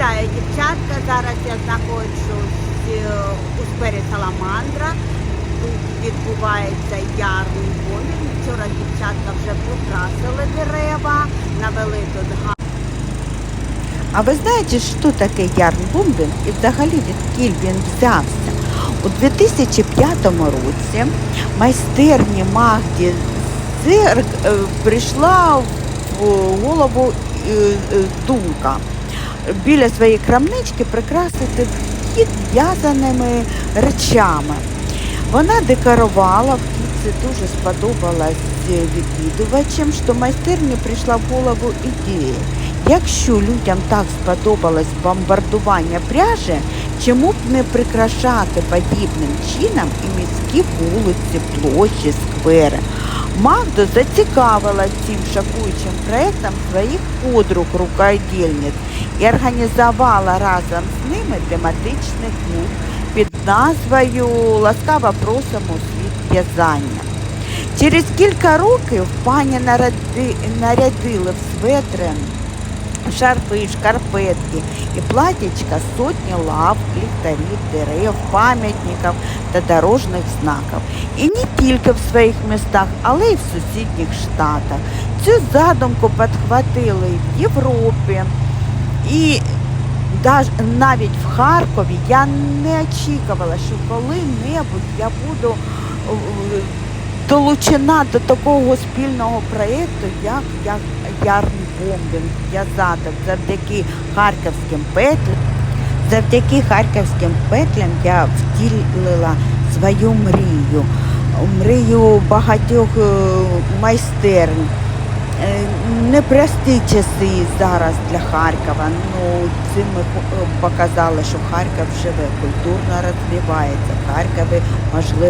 Вітаю, дівчатка. Зараз я знаходжусь е, у сквері Саламандра. Тут відбувається ярний помін. Вчора дівчатка вже покрасили дерева, навели тут га. А ви знаєте, що таке ярнбомбінг і взагалі відкіль він взявся? У 2005 році майстерні Магді Зерк е, прийшла в голову е, думка біля своєї крамнички прикрасити вхід в'язаними речами. Вона декорувала, вхід це дуже сподобалось відвідувачам, що майстерні прийшла в голову ідея. Якщо людям так сподобалось бомбардування пряжі, чому б не прикрашати подібним чином і міські вулиці, площі, сквери? Магдо зацікавилась цим шокуючим проєктом своїх подруг рукодільниць і організувала разом з ними тематичний клуб під назвою Ласкаво просимо світ в'язання. Через кілька років пані нарядили в светри шарфи, шкарпетки і платічка сотні лав, ліхтарів, дерев, пам'ятників та дорожніх знаків. І не тільки в своїх містах, але й в сусідніх штатах. Цю задумку підхватили в Європі. І навіть в Харкові я не очікувала, що коли-небудь я буду е, долучена до такого спільного проєкту, як, як ярнбомбінг, в'язати завдяки харківським петлям. Завдяки харківським петлям я втілила свою мрію, мрію багатьох е, майстерень. Е, Непрості часи зараз для Харкова. Ну, цим ми показали, що Харків живе, культурно розвивається, в Харкові можливо.